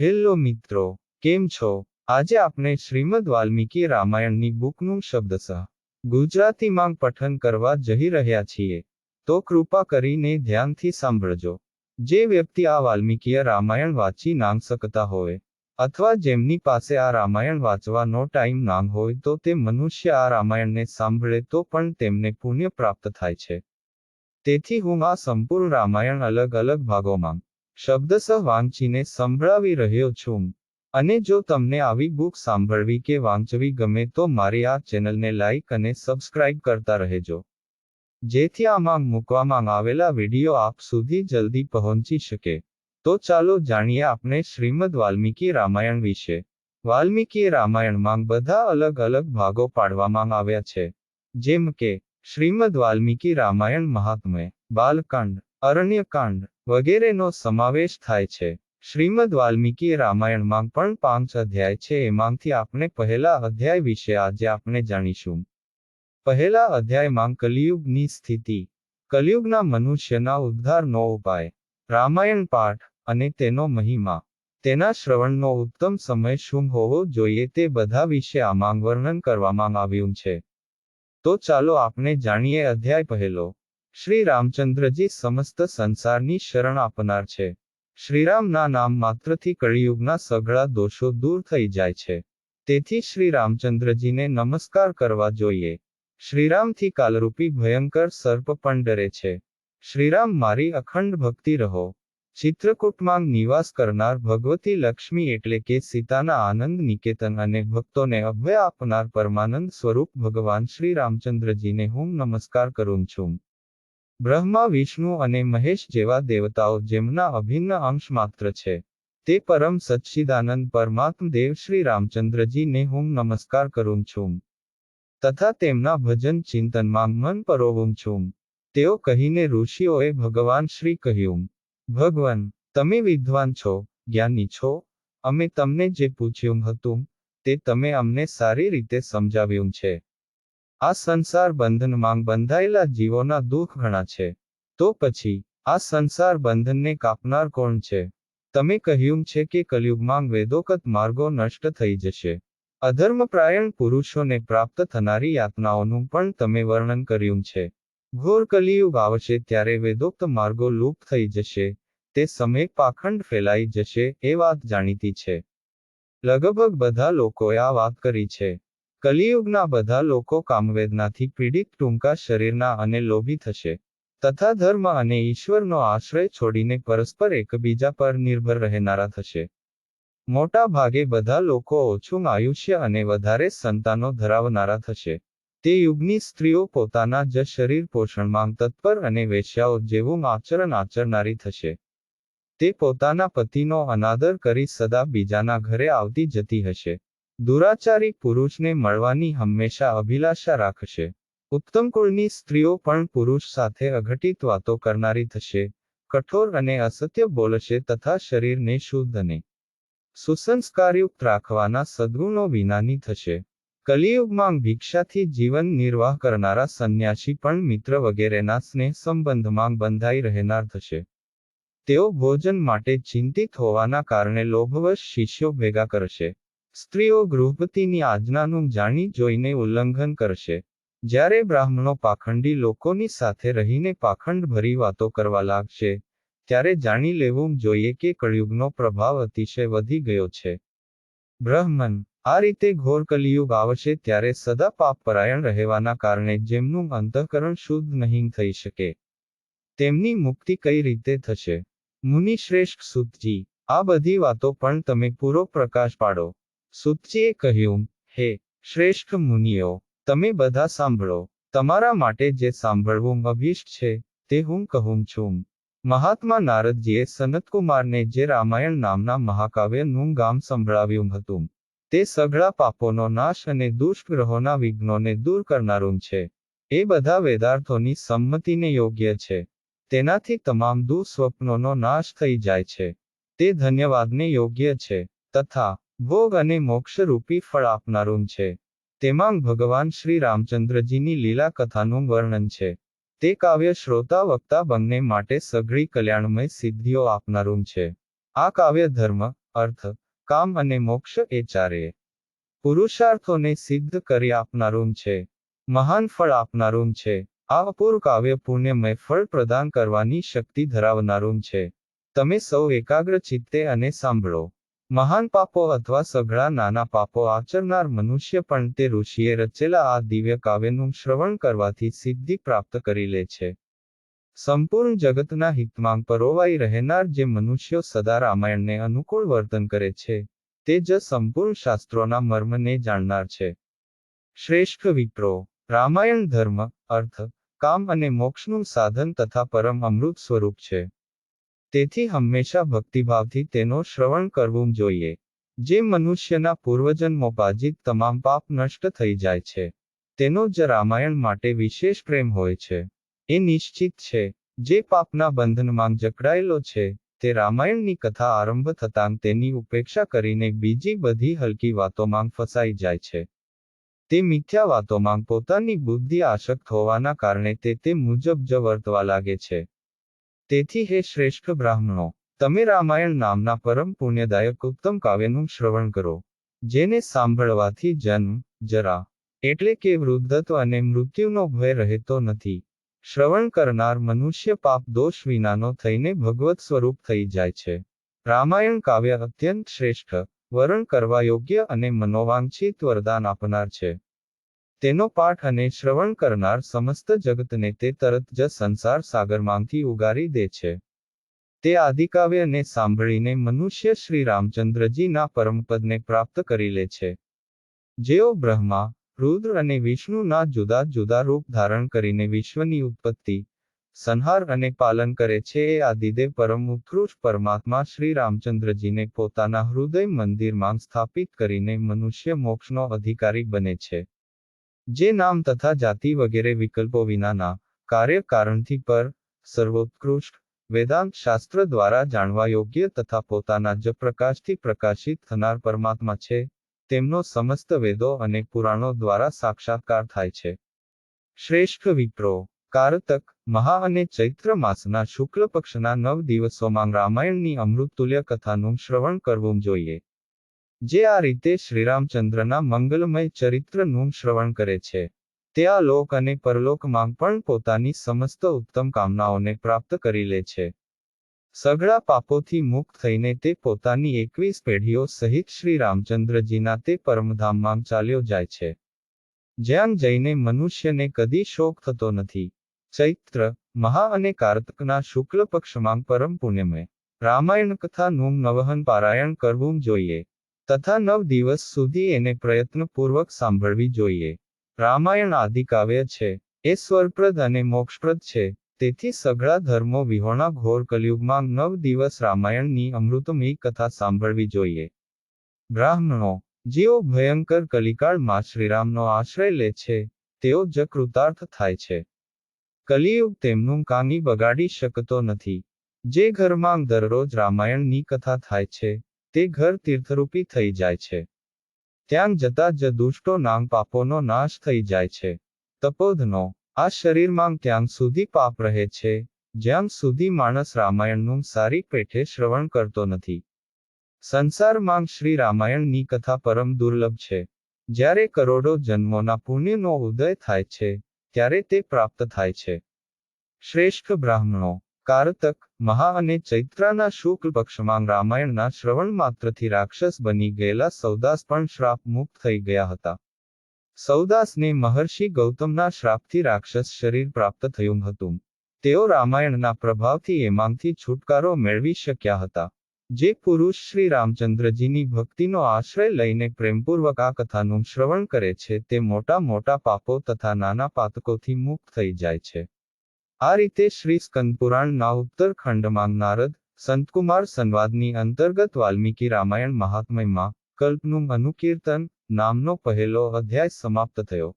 Hello મિત્રો, કેમ છો? આજે આપણે શ્રીમદ વાલ્મીકી રામાયણની બુકનું શબ્દશ, ગુજરાતીમાં પઠન કરવા જઈ રહ્યા છીએ. તો કૃપા કરીને ધ્યાનથી સાંભળજો. જે વ્યક્તિ આ વાલ્મીકીય રામાયણ વાંચી નામ શકતા હોય, અથવા જેમની પાસે આ રામાયણ વાંચવાનો ટાઈમ નામ હોય તો તે મનુષ્ય આ રામાયણને સાંભળે તો પણ તેમને પુણ્ય પ્રાપ્ત થાય છે. તેથી હું આ સંપૂર્ણ રામાયણ અલગ અલગ ભાગોમાં શબ્દસહ વાંચીને સંભળાવી રહ્યો છું. અને જો તમને આવી બુક સાંભળવી કે વાંચવી ગમે તો મારી આ ચેનલને લાઇક અને સબસ્ક્રાઇબ કરતા રહેજો. જેથી આમાં મૂકવામાં આવેલા વીડિયો આપ સુધી જલ્દી પહોંચી શકે. તો ચાલો જાણીએ આપણે શ્રીમદ વાલ્મીકી રામાયણ વિશે. વાલ્મીકી રામાયણમાં બધા અલગ અલગ ભાગો પાડવામાં આવ્યા છે. જેમ કે, શ્રીમદ વાલ્મીકી રામાયણ મહાત્મ્ય, બાલકાંડ, અરણ્યકાંડ વગેરેનો સમાવેશ થાય છે. શ્રીમદ વાલ્મીકી રામાયણમાં પણ પાંચ અધ્યાય છે. એમાંથી આપણે પહેલા અધ્યાય વિશે આજે આપણે જાણીશું. પહેલા અધ્યાયમાં કલિયુગની સ્થિતિ. કલિયુગના મનુષ્યના ઉદ્ધારનો ઉપાય. રામાયણ પાઠ અને તેનો મહિમા. તેના શ્રવણનો ઉત્તમ સમય શું હોવો જોઈએ તે બધા વિશે આમાં વર્ણન કરવામાં આવ્યું છે. તો ચાલો આપણે જાણીએ અધ્યાય પહેલો. શ્રી રામચંદ્રજી સમસ્ત સંસારની શરણ આપનાર છે. શ્રીરામના નામ માત્રથી કળિયુગના સઘળા દોષો દૂર થઈ જાય છે. તેથી શ્રી રામચંદ્રજીને નમસ્કાર કરવા જોઈએ. શ્રીરામથી કાલરૂપી ભયંકર સર્પ પણ ડરે છે. શ્રીરામ મારી અખંડ ભક્તિ રહો. ચિત્રકૂટમાં નિવાસ કરનાર ભગવતી લક્ષ્મી એટલે કે સીતાના આનંદ નિકેતન અને ભક્તોને અભય આપનાર પરમાનંદ સ્વરૂપ ભગવાન શ્રી રામચંદ્રજીને હું નમસ્કાર કરું છું. બ્રહ્મા, વિષ્ણુ અને મહેશ જેવા દેવતાઓ જેમના અભિન્ન અંશ માત્ર છે. તે પરમ સચ્ચિદાનંદ પરમાત્મ દેવ શ્રી રામચંદ્રજીને હું નમસ્કાર કરું છું. તથા તેમના ભજન ચિંતનમાં મન પરોવું છું. તેઓ કહીને ઋષિઓએ ભગવાન શ્રી કહ્યું, ભગવાન, તમે વિદ્વાન છો, જ્ઞાની છો. અમે તમને જે પૂછ્યું હતું, તે તમે અમને સારી રીતે સમજાવ્યું છે. આ સંસાર બંધનમાં બંધાયેલા જીવોના દુઃખ ઘણા છે. તો પછી, આ સંસાર બંધનને કાપનાર કોણ છે? તમે કહ્યું છે કે કલયુગમાં વેદોકત માર્ગો નષ્ટ થઈ જશે. અધર્મપ્રાયણ પુરુષોને પ્રાપ્ત થનારી યાતનાઓનું પણ તમે વર્ણન કર્યું છે. ઘોર કલિયુગ આવશે ત્યારે વેદોક્ત માર્ગો લુપ્ત થઈ જશે. તે સમયે પાખંડ ફેલાઈ જશે એ વાત જાણીતી છે. લગભગ બધા લોકોએ આ વાત કરી છે. કલિયુગના બધા લોકો કામવેદનાથી પીડિત ટૂંકા શરીરના અને લોભી થશે. તથા ધર્મ અને ઈશ્વરનો આશ્રય છોડીને પરસ્પર એકબીજા પર નિર્ભર રહેનારા થશે. મોટા ભાગે બધા લોકો ઓછું આયુષ્ય અને વધારે સંતાનો ધરાવનારા થશે. તે યુગની સ્ત્રીઓ પોતાના જ શરીર પોષણમાં તત્પર અને વેશ્યાઓ જેવું આચરણ આચરનારી થશે. તે પોતાના પતિનો અનાદર કરી સદા બીજાના ઘરે આવતી જતી હશે. દુરાચારી પુરુષને મળવાની હંમેશા અભિલાષા રાખશે. ઉત્તમ કુળની સ્ત્રીઓ પણ પુરુષ સાથે અઘટિત વાતો કરનારી થશે. કઠોર અને અસત્ય બોલશે તથા શરીરને શુદ્ધ અને સુસંસ્કારયુક્ત રાખવાના સદગુણો વિનાની થશે. કલિયુગમાં ભિક્ષાથી જીવન નિર્વાહ કરનારા સંન્યાસી પણ મિત્ર વગેરેના સ્નેહ સંબંધમાં બંધાઈ રહેનાર થશે. તેઓ ભોજન માટે ચિંતિત હોવાના કારણે લોભવશ શિષ્યો ભેગા કરશે. સ્ત્રીઓ ગૃહપતિની આજ્ઞાનું જાણી જોઈને ઉલ્લંઘન કરશે. જ્યારે બ્રાહ્મણો પાખંડી લોકોની સાથે રહીને પાખંડ ભરી વાતો કરવા લાગશે, ત્યારે જાણી લેવું જોઈએ કે કળિયુગનો પ્રભાવ અતિશય વધી ગયો છે. બ્રહ્મન આ રીતે ઘોર કલિયુગ આવશે ત્યારે સદા પાપપરાયણ રહેવાના કારણે જેમનું અંતઃકરણ શુદ્ધ નહીં થઈ શકે. તેમની મુક્તિ કઈ રીતે થશે? મુનિશ્રેષ્ઠ સુતજી, આ બધી વાતો પણ તમે પૂરો પ્રકાશ પાડો. સુતજીએ કહ્યું, હે, શ્રેષ્ઠ મુનિઓ, તમે બધા સાંભળો. તમારા માટે જે સાંભળવું અભિષ્ટ છે, તે હું કહું છું. મહાત્મા નારદજીએ સનતકુમારને જે રામાયણ નામના મહાકાવ્યનું ગામ સંભળાવ્યું હતું, તે સઘળા પાપોનો નાશ અને દુષ્ટ ગ્રહોના વિઘ્નોને દૂર કરનારું છે. એ બધા વેદાર્થોની સંમતિને યોગ્ય છે. તેનાથી તમામ દુઃસ્વપ્નોનો નાશ થઈ જાય છે. તે ધન્યવાદને યોગ્ય છે. તથા ભોગ અને મોક્ષરૂપી ફળ આપનારું છે. તેમાં ભગવાન શ્રી રામચંદ્રજીની લીલા કથાનું વર્ણન છે. તે કાવ્ય શ્રોતા વક્તા બંને માટે સઘળી કલ્યાણમય સિદ્ધિઓ આપનારું છે. આ કાવ્ય ધર્મ, અર્થ, કામ અને મોક્ષ એ ચારે પુરુષાર્થોને સિદ્ધ કરી આપનારું છે. મહાન ફળ આપનારું છે. આ અપૂર્વ કાવ્ય પુણ્યમય ફળ પ્રદાન કરવાની શક્તિ ધરાવનારું છે. તમે સૌ એકાગ્ર ચિત્તે અને સાંભળો. મહાન પાપો અથવા સઘળા નાના પાપો આચરનાર મનુષ્ય પણ તે ઋષિએ રચેલા આ દિવ્ય કાવ્યનું શ્રવણ કરવાથી સિદ્ધિ પ્રાપ્ત કરી લે છે. સંપૂર્ણ જગતના હિતમાં પરોવાઈ રહેનાર જે મનુષ્યો સદા રામાયણને અનુકૂળ વર્તન કરે છે, તે જ સંપૂર્ણ શાસ્ત્રોના મર્મને જાણનાર છે. શ્રેષ્ઠ વિપ્રો, રામાયણ ધર્મ, અર્થ, કામ અને મોક્ષનું સાધન તથા પરમ અમૃત સ્વરૂપ છે. તેથી હંમેશા ભક્તિભાવથી તેનો શ્રવણ કરવું જોઈએ. જે મનુષ્યના પૂર્વજન્મોપાજિત તમામ પાપ નષ્ટ થઈ જાય છે. તેનો જ રામાયણ માટે વિશેષ પ્રેમ હોય છે. એ નિશ્ચિત છે. જે પાપના બંધનમાં જકડાયેલો છે, તે રામાયણની કથા આરંભ થતાં તેની ઉપેક્ષા કરીને બીજી બધી હલકી વાતોમાં ફસાઈ જાય છે. તે મિથ્યા વાતોમાં પોતાની બુદ્ધિ આશક્ત હોવાના કારણે તે તે મુજબ જ વર્તવા લાગે છે. તેથી હે શ્રેષ્ઠ બ્રાહ્મણો, તમે રામાયણ નામના પરમ પુણ્યદાયક ઉત્તમ કાવ્યનું શ્રવણ કરો, જેને સાંભળવાથી જન્મ જરા, એટલે કે વૃદ્ધત્વ અને મૃત્યુનો ભય રહેતો નથી. શ્રવણ કરનાર મનુષ્ય પાપ દોષ વિનાનો થઈને ભગવત સ્વરૂપ થઈ જાય છે. રામાયણ કાવ્ય અત્યંત શ્રેષ્ઠ, વરણ કરવા યોગ્ય અને મનોવાંછિત વરદાન આપનાર છે. તેનો પાઠ અને શ્રવણ કરનાર સમસ્ત જગતને તે તરત જ સંસાર સાગરમાંથી ઉગારી દે છે. તે આદિકાવ્યને સાંભળીને મનુષ્ય શ્રી રામચંદ્રજીના પરમપદને પ્રાપ્ત કરી લે છે. જેઓ બ્રહ્મા, રુદ્ર અને વિષ્ણુના જુદા જુદા રૂપ ધારણ કરીને વિશ્વની ઉત્પત્તિ, સંહાર અને પાલન કરે છે એ આદિદેવ પરમ ઉત્કૃષ્ટ પરમાત્મા શ્રી રામચંદ્રજીને પોતાના હૃદય મંદિરમાં સ્થાપિત કરીને મનુષ્ય મોક્ષનો અધિકારી બને છે. જે નામ તથા જાતિ વગેરે વિકલ્પો વિનાના કાર્ય કારણથી પર સર્વોત્કૃષ્ટ વેદાંત શાસ્ત્ર દ્વારા જાણવા યોગ્ય તથા પોતાના જ પ્રકાશથી પ્રકાશિત થનાર પરમાત્મા છે, તેમનો સમસ્ત વેદો અને પુરાણો દ્વારા સાક્ષાત્કાર થાય છે. શ્રેષ્ઠ વિપ્રો, કારતક, મહા અને ચૈત્ર માસના શુક્લ પક્ષના નવ દિવસોમાં રામાયણની અમૃતતુલ્ય કથાનું શ્રવણ કરવું જોઈએ. જે આ રીતે શ્રીરામચંદ્રના મંગલમય ચરિત્રનું શ્રવણ કરે છે. તે આ લોક અને પરલોકમાં પણ પોતાની સમસ્ત ઉત્તમ કામનાઓને પ્રાપ્ત કરી લે છે. સઘળા પાપોથી મુક્ત થઈને તે પોતાની એકવીસ પેઢીઓ સહિત શ્રી રામચંદ્રજીના તે પરમધામમાં ચાલ્યો જાય છે. જ્યાં જઈને મનુષ્યને કદી શોક થતો નથી. ચૈત્ર, મહા અને કાર્તકના શુક્લ પક્ષમાં પરમ પુણ્યમય. રામાયણ કથાનું નવહન પારાયણ કરવું જોઈએ. તથા નવ દિવસ સુધી એને પ્રયત્નપૂર્વક સાંભળવી જોઈએ. રામાયણ આદિકાવ્ય છે. એ સ્વરપ્રદ અને મોક્ષપ્રદ છે. તેથી સઘળા ધર્મો વિહોણા ઘોર કલયુગમાં નવ દિવસ રામાયણની અમૃતમય કથા સાંભળવી જોઈએ. બ્રાહ્મણો, જેઓ ભયંકર કલિકાળમાં શ્રીરામનો આશ્રય લે છે, તેઓ જ કૃતાર્થ થાય છે. કલિયુગ તેમનું કાની બગાડી શકતો નથી. જે ઘરમાં દરરોજ રામાયણની કથા થાય છે તે ઘર તીર્થરૂપી થઈ જાય છે. ત્યાં જતા જ દુષ્ટો નામ પાપોનો નાશ થઈ જાય છે. તપોધનો, આ શરીરમાં ત્યાં સુધી પાપ રહે છે, જ્યાં સુધી માણસ રામાયણનું સારી પેઠે શ્રવણ કરતો નથી. સંસારમાં શ્રી રામાયણની કથા પરમ દુર્લભ છે. જ્યારે કરોડો જન્મોના પુણ્યનો ઉદય થાય છે, ત્યારે તે પ્રાપ્ત થાય છે. શ્રેષ્ઠ બ્રાહ્મણો કારતક, મહા અને ચૈત્રાના શુક્લ પક્ષમાં રામાયણના શ્રવણ માત્રથી રાક્ષસ બની ગયેલા સૌદાસ પણ શ્રાપ મુક્ત થઈ ગયા હતા. સૌદાસને મહર્ષિ ગૌતમના શ્રાપથી રાક્ષસ શરીર પ્રાપ્ત થયું હતું. તેઓ રામાયણના પ્રભાવથી એમાંથી છુટકારો મેળવી શક્યા હતા. જે પુરુષ શ્રી રામચંદ્રજીની ભક્તિનો આશ્રય લઈને પ્રેમપૂર્વક આ કથાનું શ્રવણ કરે છે તે મોટા મોટા પાપો તથા નાના પાતકોથી મુક્ત થઈ જાય છે. આ રીતે શ્રી સ્કંદપુરાણના ઉત્તર ખંડમાં નારદ, સંતકુમાર સંવાદની અંતર્ગત વાલ્મીકી રામાયણ મહાત્મયમાં કલ્પનું અનુકીર્તન નામનો પહેલો અધ્યાય સમાપ્ત થયો.